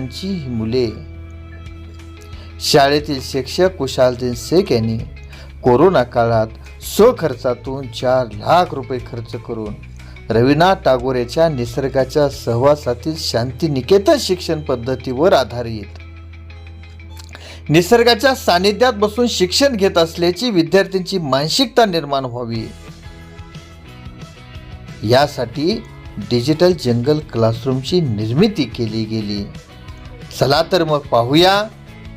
त्यांची ही मुले. शाळेतील शिक्षक कुशालदीन शेख यांनी कोरोना काळात स्वखर्चातून चार लाख रुपये खर्च करून रवीनाथ टागोरेच्या निसर्गाच्या सहवासातील शांतिनिकेतन शिक्षण पद्धतीवर आधारित निसर्गाच्या सानिध्यात बसून शिक्षण घेत असल्याची विद्यार्थ्यांची मानसिकता निर्माण व्हावी. यासाठी डिजिटल जंगल क्लासरूमची निर्मिती केली गेली. चला तर मग पाहूया.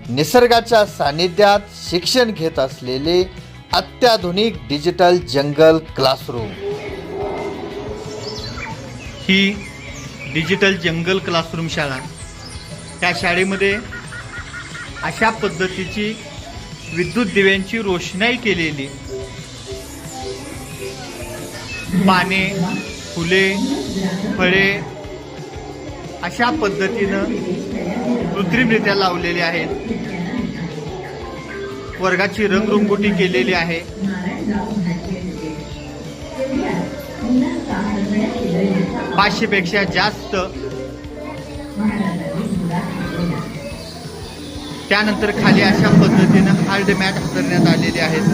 निसर्गाच्या सानिध्यात शिक्षण घेत असलेले अत्याधुनिक डिजिटल जंगल क्लासरूम. ही डिजिटल जंगल क्लासरूम शाळा. त्या शाळेमध्ये अशा पद्धतीची विद्युत दिव्यांची रोषणाई केलेली. पाने फुले फळे अशा पद्धतीनं कृत्रिमरित्या लावलेले आहेत. वर्गाची रंगरंगोटी केलेली आहे. पाचशे पेक्षा जास्त त्यानंतर खाली अशा पद्धतीनं हार्ड मॅट करण्यात आलेले आहेत.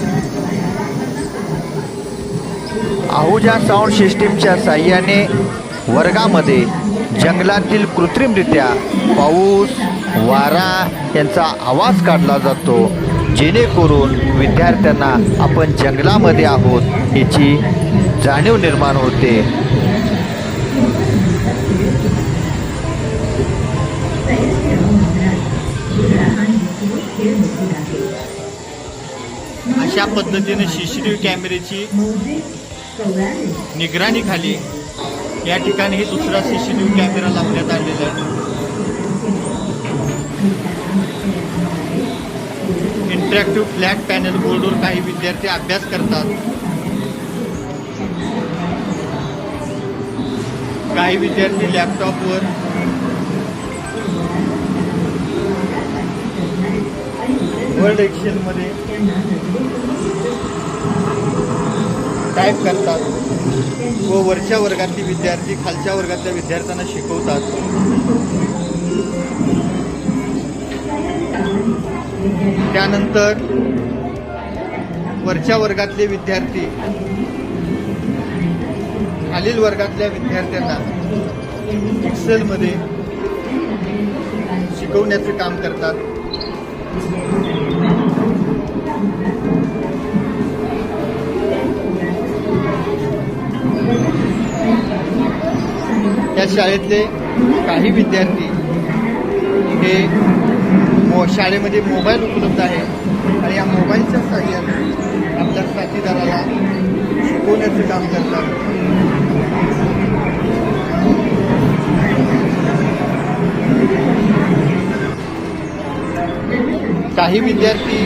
आहुजा साऊंड सिस्टीमच्या साह्याने वर्गामध्ये जंगलातील कृत्रिमरित्या पाऊस वारा यांचा आवाज काढला जातो. जेणेकरून विद्यार्थ्यांना आपण जंगलामध्ये आहोत याची जाणीव निर्माण होते. अशा पद्धतीने सी सी टी व्ही कॅमेऱ्याची निगराणी खाली या ठिकाणी सी टी व्ही कॅमेरा लावण्यात आलेला आहे इंटरॅक्टिव्ह फ्लॅट पॅनल बोर्डवर काही विद्यार्थी अभ्यास करतात. काही विद्यार्थी लॅपटॉपवर वर्ड एक्सेलमध्ये टाईप करतात. व वरच्या वर्गातले विद्यार्थी खालच्या वर्गातल्या विद्यार्थ्यांना शिकवतात. त्यानंतर वरच्या वर्गातले विद्यार्थी खालील वर्गातल्या विद्यार्थ्यांना एक्सेलमध्ये शिकवण्याचं काम करतात. शाळेतले काही विद्यार्थी हे मो शाळेमध्ये मोबाईल उपलब्ध आहे. आणि या मोबाईलच्या साह्याने आपल्या साथीदाराला शिकवण्याचं काम करतात. काही विद्यार्थी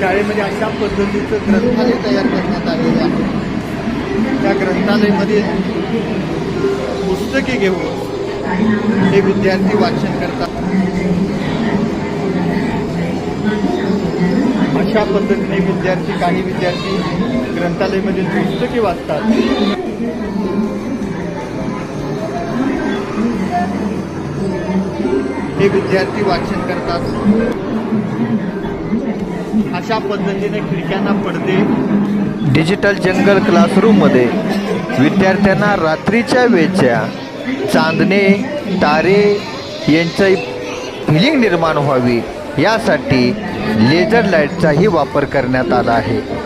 शाळेमध्ये अशा पद्धतीचं ग्रंथालय तयार करण्यात आलेलं आहे. त्या ग्रंथालयमध्ये पुस्तके घेऊन हे विद्यार्थी वाचन करतात. अशा पद्धतीने विद्यार्थी काही विद्यार्थी ग्रंथालयमध्ये पुस्तके वाचतात. हे विद्यार्थी वाचन करतात. अशा पद्धतीने खिडक्यांना पडदे. डिजिटल जंगल क्लासरूममध्ये विद्यार्थ्यांना रात्रीच्या वेळच्या चांदणे तारे यांचं फिलिंग निर्माण व्हावी. यासाठी लेझर लाईटचाही वापर करण्यात आला आहे.